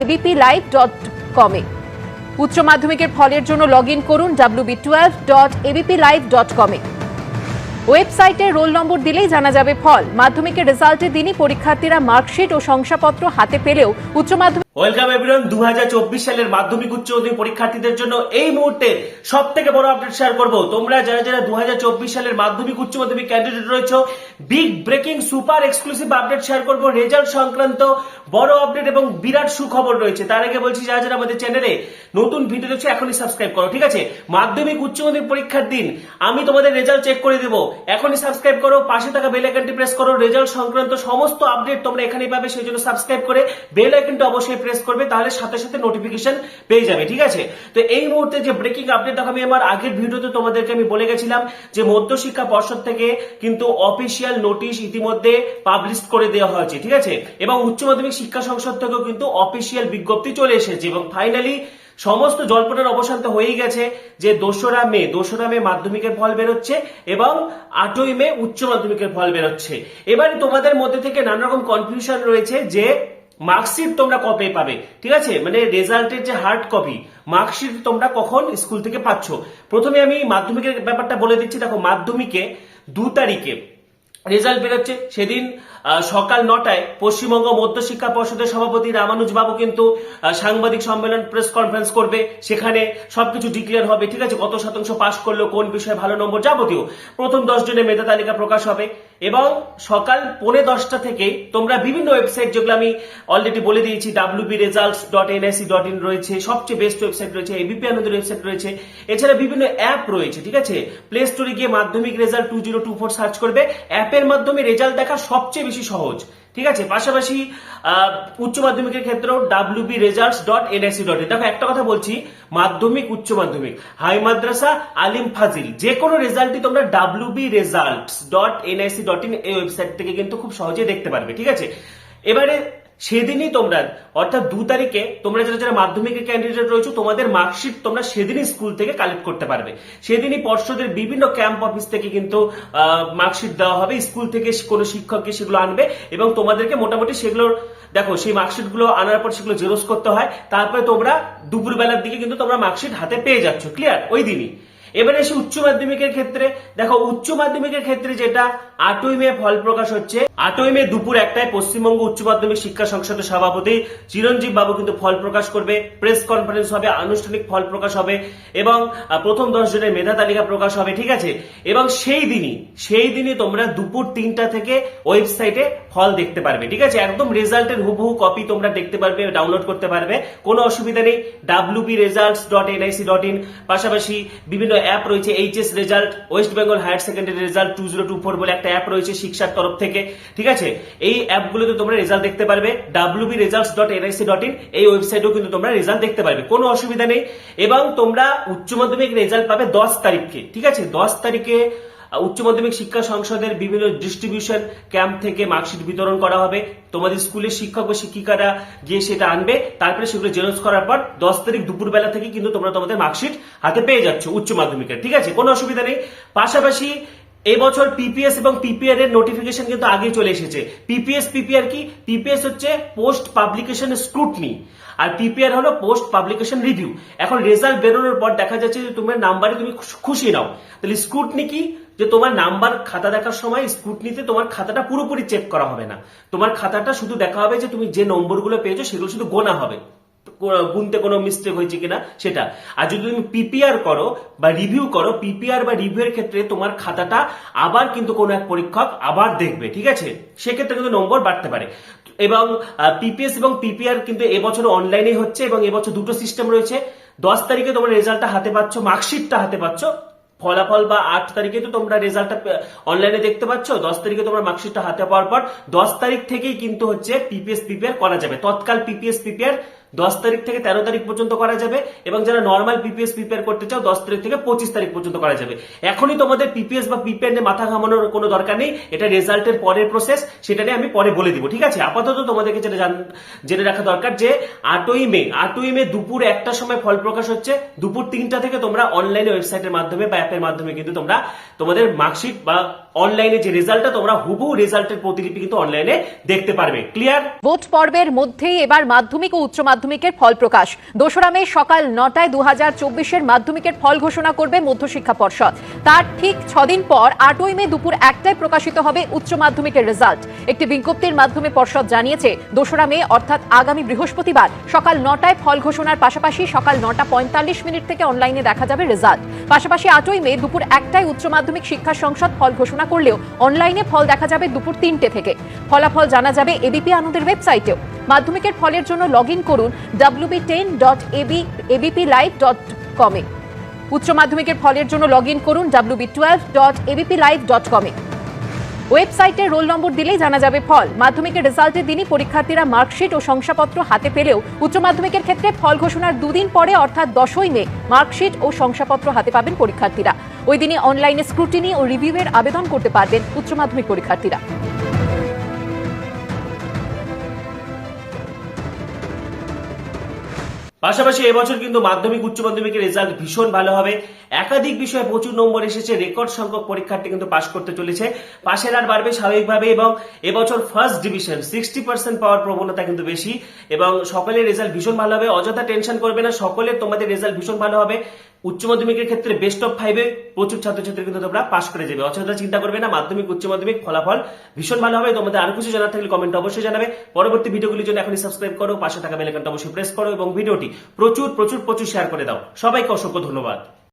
ABP live dot কমে উচ্চ মাধ্যমিকের ফলের জন্য লগ ইন করুন WB twelve dot ABP dot কমে ওয়েবসাইটে রোল নম্বর দিলেই জানা যাবে ফল। মাধ্যমিকের রেজাল্টের দিনই পরীক্ষার্থীরা মার্কশিট ও শংসাপত্র হাতে পেলেও উচ্চ মাধ্যমিক ওয়েলকাম এভরিওয়ান দু সালের মাধ্যমিক উচ্চ মাধ্যমিক পরীক্ষার্থীদের জন্য এই মুহূর্তে সব থেকে বড় আপডেট শেয়ার করব। তোমরা যারা যারা দু হাজার চব্বিশ সালের মাধ্যমিক উচ্চ মাধ্যমিক ক্যান্ডিডেট রয়েছে big breaking super exclusive update share করব। রেজাল্ট সংক্রান্ত বড় আপডেট এবং বিরাট সুখবর রয়েছে। তার আগে বলছি, যারা যারা আমাদের চ্যানেলে নতুন ভিডিও দেখছ, এখনই সাবস্ক্রাইব করো, ঠিক আছে? মাধ্যমিক উচ্চ মাধ্যমিক পরীক্ষার দিন, আমি তোমাদের রেজাল্ট চেক করে দেবো। এখনই সাবস্ক্রাইব করো, পাশে থাকা বেল আইকনটি প্রেস করো। রেজাল্ট সংক্রান্ত সমস্ত আপডেট তোমরা এখানেই পাবে, সেই জন্য সাবস্ক্রাইব করে বেল আইকনটা অবশ্যই প্রেস করবে, তাহলে সাথে সাথে নোটিফিকেশন পেয়ে যাবে, ঠিক আছে? তো এই মুহূর্তে যে ব্রেকিং আপডেট দেখো আমি আমার আগের ভিডিওতে তোমাদেরকে আমি বলে গেছিলাম যে মধ্যশিক্ষা পর্ষদ থেকে কিন্তু অফিসিয়াল নোটিশ ইতিমধ্যে পাবলিশ করে দেওয়া হয়েছে, ঠিক আছে? এবং উচ্চ মাধ্যমিক শিক্ষা সংসদ থেকেও কিন্তু অফিসিয়াল বিজ্ঞপ্তি চলে এসেছে এবং ফাইনালি সমস্ত জল্পনার অবসান তো হয়েই গেছে যে দোসরা মে দোসরা মে মাধ্যমিকের ফল বেরোচ্ছে এবং আটই মে উচ্চ মাধ্যমিকের ফল বেরোচ্ছে। এবার তোমাদের মধ্যে থেকে নানা রকম কনফিউশন রয়েছে যে মার্কশিট তোমরা কবে পাবে, ঠিক আছে? মানে রেজাল্টের যে হার্ড কপি মার্কশিট তোমরা কখন স্কুল থেকে পাচ্ছ? প্রথমে আমি মাধ্যমিকের ব্যাপারটা বলে দিচ্ছি। দেখো, মাধ্যমিকে দু তারিখে রেজাল্ট বেরোচ্ছে, সেদিন সকাল নটায় পশ্চিমবঙ্গ মধ্যশিক্ষা পর্ষদের সভাপতি রামানুজ বাবু কিন্তু সাংবাদিক সম্মেলন প্রেস কনফারেন্স করবে। সেখানে সবকিছু ডিক্লেয়ার হবে। ঠিক আছে, কত শতাংশ পাশ করল, কোন বিষয়ে ভালো নম্বর যাবতীয়। প্রথম দশ জনের মেধা তালিকা প্রকাশ হবে। এবং সকাল পৌনে দশটা থেকে তোমরা বিভিন্ন ওয়েবসাইট যেগুলো আমি অলরেডি বলে দিয়েছি WB results dot NIC dot in রয়েছে, সবচেয়ে বেস্ট ওয়েবসাইট রয়েছে এবিপি আনন্দের ওয়েবসাইট রয়েছে। এছাড়া বিভিন্ন অ্যাপ রয়েছে, ঠিক আছে? প্লে স্টোরে গিয়ে মাধ্যমিক result two zero two four search করবে। অ্যাপের মাধ্যমে রেজাল্ট দেখা সবচেয়ে বেশি সহজ। ঠিক আছে? পাশাপাশি উচ্চ মাধ্যমিকের ক্ষেত্রেও WB results dot NIC dot দেখো, একটা কথা বলছি, মাধ্যমিক, উচ্চ মাধ্যমিক। হাই মাদ্রাসা, আলিম ফাজিল। যে কোনো রেজাল্টই তোমরা W B results dot NIC dot in এই ওয়েবসাইট থেকে কিন্তু খুব সহজে দেখতে পারবে, ঠিক আছে? এবারে সেদিনই তোমরা, অর্থাৎ দু তারিখে তোমরা যারা যারা মাধ্যমিকের ক্যান্ডিডেট রয়েছে, তোমাদের মার্কশিট তোমরা সেদিনই স্কুল থেকে কালেক্ট করতে পারবে। সেদিনই পর্ষদের বিভিন্ন ক্যাম্প অফিস থেকে কিন্তু মার্কশিট দেওয়া হবে। স্কুল থেকে কোনো শিক্ষককে সেগুলো আনবে এবং তোমাদেরকে মোটামুটি সেগুলোর দেখো, সেই মার্কশিটগুলো আনার পর সেগুলো জেরক্স করতে হয়। তারপরে তোমরা দুপুর বেলার দিকে কিন্তু তোমরা মার্কশিট হাতে পেয়ে যাচ্ছ। ক্লিয়ার ওই দিনই। এবারে এসে উচ্চ মাধ্যমিকের ক্ষেত্রে, দেখো, উচ্চ মাধ্যমিকের ক্ষেত্রে যেটা, আটই মে ফল প্রকাশ হচ্ছে। আটই মে দুপুর একটায় পশ্চিমবঙ্গ উচ্চ মাধ্যমিক শিক্ষা সংসদের সভাপতি চিরঞ্জীব বাবু কিন্তু ফল প্রকাশ করবে। প্রেস কনফারেন্স হবে, আনুষ্ঠানিক ফল প্রকাশ হবে এবং প্রথম দশ জনের মেধা তালিকা প্রকাশ হবে, ঠিক আছে? এবং সেই দিনই সেই দিনই তোমরা দুপুর তিনটা থেকে ওয়েবসাইটে ফল দেখতে পারবে, ঠিক আছে? একদম রেজাল্টের হুবহু কপি তোমরা দেখতে পারবে, ডাউনলোড করতে পারবে, কোনো অসুবিধা নেই। WB results dot NIC dot in পাশাপাশি বিভিন্ন অ্যাপ রয়েছে HS result West Bengal higher secondary result two zero two four বলে একটা অ্যাপ রয়েছে শিক্ষার তরফ থেকে, ঠিক আছে? এই অ্যাপগুলোতে তোমরা রেজাল্ট দেখতে পারবে WB results dot NIC dot in এই ওয়েবসাইটেও কিন্তু তোমরা রেজাল্ট দেখতে পারবে, কোনো অসুবিধা নেই। এবং তোমরা উচ্চ মাধ্যমিক রেজাল্ট পাবে দশ তারিখকে, ঠিক আছে? দশ তারিখে উচ্চ মাধ্যমিক শিক্ষা সংসদের বিভিন্ন ডিস্ট্রিবিউশন ক্যাম্প থেকে মার্কশিট বিতরণ করা হবে। তোমাদের স্কুলের শিক্ষক ও শিক্ষিকারা গিয়ে সেটা আনবে। তারপরে সেগুলো জেরক্স করার পর দশ তারিখ দুপুরবেলা থেকে কিন্তু তোমরা তোমাদের মার্কশিট হাতে পেয়ে যাচ্ছ উচ্চ মাধ্যমিকের। ঠিক আছে? কোনো অসুবিধা নেই। পাশাপাশি এবছর পিপিএস এবং পিপিআর এর নোটিফিকেশন কিন্তু আগে চলে এসেছে। পিপিএস পিপিআর কি? পিপিএস হচ্ছে পোস্ট পাবলিকেশন স্ক্রুটনি আর পিপিআর হলো পোস্ট পাবলিকেশন রিভিউ এখন রেজাল্ট বেরোনোর পর দেখা যাচ্ছে যে তোমার নাম্বারে তুমি খুশি নাও। তাহলে স্ক্রুটনি কি? যে তোমার নাম্বার খাতা দেখার সময় স্কুটনিতে তোমার খাতাটা পুরোপুরি চেক করা হবে না। তোমার খাতাটা শুধু দেখা হবে যে তুমি যে নম্বরগুলো পেয়েছ সেগুলো শুধু গোনা হবে। গুনতে কোনো মিস্টেক হয়েছে কিনা সেটা। আর যদি তুমি পিপিআর করো বা রিভিউ করো পিপিআর বা রিভিউ এর ক্ষেত্রে তোমার খাতাটা আবার কিন্তু কোনো এক পরীক্ষক আবার দেখবে, ঠিক আছে? সেক্ষেত্রে কিন্তু নম্বর বাড়তে পারে। এবং পিপিএস এবং পিপিআর কিন্তু এবছর অনলাইনে হচ্ছে এবং এবছর দুটো সিস্টেম রয়েছে। দশ তারিখে তোমার রেজাল্টটা হাতে পাচ্ছ মার্কশিটটা হাতে পাচ্ছ ফলাফল বা আট তারিখে তো তোমরা রেজাল্টটা অনলাইনে দেখতে পাচ্ছ, দশ তারিখে তোমরা মার্কশিটটা হাতে পাওয়ার পর দশ তারিখ থেকেই কিন্তু হচ্ছে পিপিএস পিপিআর করা যাবে। তৎকাল পিপিএস পিপিআর দশ তারিখ থেকে তেরো তারিখ পর্যন্ত করা যাবে এবং যারা নর্মাল পিপিএস প্রিপেয়ার করতে চাও, দশ তারিখ থেকে পঁচিশ তারিখ পর্যন্ত করা যাবে। এখনই তোমাদের পিপিএস বা পিপিআর নিয়ে মাথা ঘামানোর কোনো দরকার নেই। এটা রেজাল্টের পরের প্রসেস সেটা নিয়ে আমি পরে বলে দিব, ঠিক আছে? আপাতত তোমাদেরকে যেটা জান- রাখা দরকার যে আটই মে আটই মে দুপুর একটা সময় ফল প্রকাশ হচ্ছে। দুপুর তিনটা থেকে তোমরা অনলাইনে ওয়েবসাইটের মাধ্যমে বা অ্যাপের মাধ্যমে কিন্তু তোমরা তোমাদের মার্কশিট বা অনলাইনে যে রেজাল্টটা তোমরা হুবহু রেজাল্টের প্রতিলিপি কিন্তু অনলাইনে দেখতে পারবে। ক্লিয়ার ভোট পর্বের মধ্যেই এবার মাধ্যমিক ও উচ্চ মাধ্যমিক মাধ্যমিকের ফল প্রকাশ। দোসরা মে সকাল নটায় দু হাজার চব্বিশের মাধ্যমিকের ফল ঘোষণা করবে মধ্যশিক্ষা পর্ষদ। তার ঠিক ছদিন পর আটই মে দুপুর একটায় প্রকাশিত হবে উচ্চ মাধ্যমিকের রেজাল্ট। একটি বিজ্ঞপ্তির মাধ্যমে পর্ষদ জানিয়েছে, দোসরা মে অর্থাৎ আগামী বৃহস্পতিবার সকাল নটায় ফল ঘোষণার পাশাপাশি সকাল নটা পঁয়তাল্লিশ মিনিট থেকে অনলাইনে দেখা যাবে রেজাল্ট। পাশাপাশি আটই মে দুপুর একটায় উচ্চ মাধ্যমিক শিক্ষা সংসদ ফল ঘোষণা করলেও অনলাইনে ফল দেখা যাবে দুপুর তিনটে থেকে। ফলাফল জানা যাবে এবিপি আনন্দের ওয়েবসাইটেও। মাধ্যমিকের ফলের জন্য লগ ইন করুন WB ten dot AB ABP live dot কমে উচ্চ মাধ্যমিকের ফলের জন্য লগ ইন করুন WB twelve dot ABP live dot কমে ওয়েবসাইটে রোল নম্বর দিলেই জানা যাবে ফল। মাধ্যমিকের রেজাল্টের দিনই পরীক্ষার্থীরা মার্কশিট ও শংসাপত্র হাতে পেলেও উচ্চ মাধ্যমিকের ক্ষেত্রে ফল ঘোষণার দুদিন পরে, অর্থাৎ দশই মে, মার্কশিট ও শংসাপত্র হাতে পাবেন পরীক্ষার্থীরা। ওই দিনই অনলাইনে স্ক্রুটিনি ও রিভিউয়ের আবেদন করতে পারবেন উচ্চ মাধ্যমিক পরীক্ষার্থীরা। পাশাপাশি এবছর কিন্তু মাধ্যমিক, উচ্চ মাধ্যমিকের রেজাল্ট ভীষণ ভালো হবে। একাধিক বিষয়ে প্রচুর নম্বর এসেছে রেকর্ড সংখ্যক পরীক্ষার্থী কিন্তু পাশ করতে চলেছে। পাশের আর বাড়বে স্বাভাবিকভাবে এবং এবছর ফার্স্ট ডিভিশন সিক্সটি পার্সেন্ট পাওয়ার প্রবণতা কিন্তু বেশি। এবং সকলের রেজাল্ট ভীষণ ভালো হবে, অযথা টেনশন করবে না, সকলের তোমাদের রেজাল্ট ভীষণ ভালো হবে। উচ্চ মাধ্যমিকের ক্ষেত্রে বেস্ট অফ ফাইভে প্রচুর ছাত্রছাত্রী কিন্তু তোমরা পাশ করে যাবে। অযথা চিন্তা করবে না, মাধ্যমিক, উচ্চ মাধ্যমিক ফলাফল ভীষণ ভালো হবে। তোমাদের আর কিছু জানার থাকলে কমেন্ট অবশ্যই জানাবে। পরবর্তী ভিডিওগুলির জন্য এখনই সাবস্ক্রাইব করো, পাশে থাকা বেলাকানটা অবশ্যই প্রেস করো এবং ভিডিওটি প্রচুর প্রচুর প্রচুর শেয়ার করে দাও। সবাইকে অসংখ্য ধন্যবাদ।